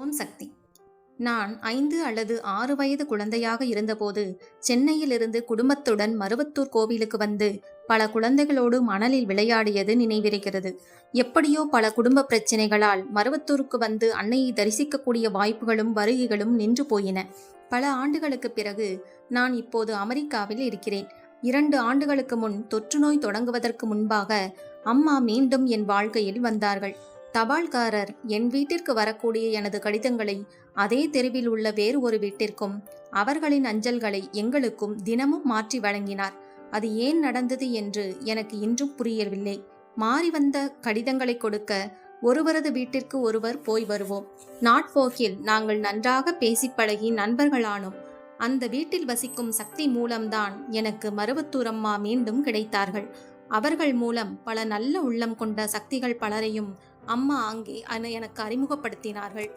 ஓம் சக்தி. நான் ஐந்து அல்லது ஆறு வயது குழந்தையாக இருந்தபோது சென்னையிலிருந்து குடும்பத்துடன் மருவத்தூர் கோவிலுக்கு வந்து பல குழந்தைகளோடு மணலில் விளையாடியது நினைவிருக்கிறது. எப்படியோ பல குடும்ப பிரச்சனைகளால் மருவத்தூருக்கு வந்து அன்னையை தரிசிக்கக்கூடிய வாய்ப்புகளும் வருகைகளும் நின்று போயின. பல ஆண்டுகளுக்கு பிறகு நான் இப்போது அமெரிக்காவில் இருக்கிறேன். இரண்டு ஆண்டுகளுக்கு முன் தொற்றுநோய் தொடங்குவதற்கு முன்பாக அம்மா மீண்டும் என் வாழ்க்கையில் வந்தார்கள். தபால்காரர் என் வீட்டிற்கு வரக்கூடிய எனது கடிதங்களை அதே தெருவில் உள்ள வேறு ஒரு வீட்டிற்கும் அவர்களின் அஞ்சல்களை எங்களுக்கும் தினமும் மாற்றி வழங்கினார். அது ஏன் நடந்தது என்று எனக்கு இன்றும் புரியவில்லை. மாறி வந்த கடிதங்களை கொடுக்க ஒருவரது வீட்டிற்கு ஒருவர் போய் வருவோம். நாட்போக்கில் நாங்கள் நன்றாக பேசி பழகி நண்பர்களானோம். அந்த வீட்டில் வசிக்கும் சக்தி மூலம்தான் எனக்கு மருவத்தூரம்மா மீண்டும் கிடைத்தார்கள். அவர்கள் மூலம் பல நல்ல உள்ளம் கொண்ட சக்திகள் பலரையும் அம்மா அங்கே எனக்கு அறிமுகப்படுத்தினார்கள்.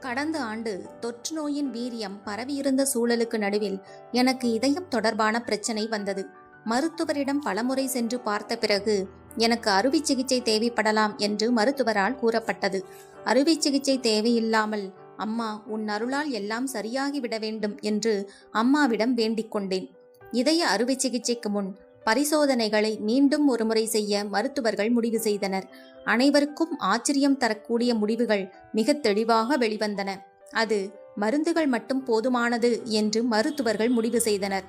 கடந்த ஆண்டு தொற்று நோயின் வீரியம் பரவியிருந்த சூழலுக்கு நடுவில் எனக்கு இதயம் தொடர்பான பிரச்சனை வந்தது. மருத்துவரிடம் பலமுறை சென்று பார்த்த பிறகு எனக்கு அறுவை சிகிச்சை தேவைப்படலாம் என்று மருத்துவரால் கூறப்பட்டது. அறுவை சிகிச்சை தேவையில்லாமல் அம்மா உன் அருளால் எல்லாம் சரியாகிவிட வேண்டும் என்று அம்மாவிடம் வேண்டிக் கொண்டேன். இதய அறுவை சிகிச்சைக்கு முன் பரிசோதனைகளை மீண்டும் ஒருமுறை செய்ய மருத்துவர்கள் முடிவு செய்தனர். அனைவருக்கும் ஆச்சரியம் தரக்கூடிய முடிவுகள் மிக தெளிவாக வெளிவந்தன. அது மருந்துகள் மட்டும் போதுமானது என்று மருத்துவர்கள் முடிவு செய்தனர்.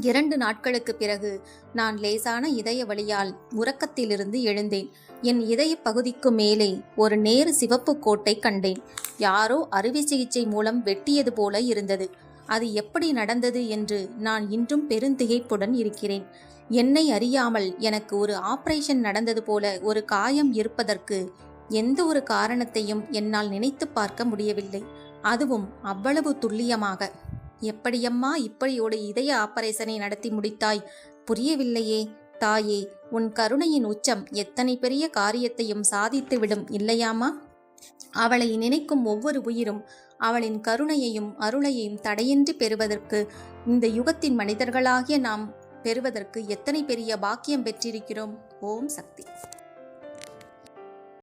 இரண்டு நாட்களுக்கு பிறகு நான் லேசான இதய வழியால் உறக்கத்திலிருந்து எழுந்தேன். என் இதய பகுதிக்கு மேலே ஒரு நேரு சிவப்பு கோட்டை கண்டேன். யாரோ அறுவை சிகிச்சை மூலம் வெட்டியது போல இருந்தது. அது எப்படி நடந்தது என்று நான் இன்றும் பெருந்திகைப்புடன் இருக்கிறேன். என்னை அறியாமல் எனக்கு ஒரு ஆபரேஷன் நடந்தது போல ஒரு காயம் இருப்பதற்கு எந்த ஒரு காரணத்தையும் என்னால் நினைத்து பார்க்க முடியவில்லை. அதுவும் அவ்வளவு துல்லியமாக. எப்படியம்மா இப்படி ஒரு இதய ஆபரேஷனை நடத்தி முடித்தாய்? புரியவில்லையே. தாயே உன் கருணையின் உச்சம் எத்தனை பெரிய காரியத்தையும் சாதித்துவிடும் இல்லையாமா அவளை நினைக்கும் ஒவ்வொரு உயிரும் அவளின் கருணையையும் அருளையையும் தடையின்றி பெறுவதற்கு இந்த யுகத்தின் மனிதர்களாகிய நாம் பெறுவதற்கு எத்தனை பெரிய பாக்கியம் பெற்றிருக்கிறோம்? ஓம் சக்தி.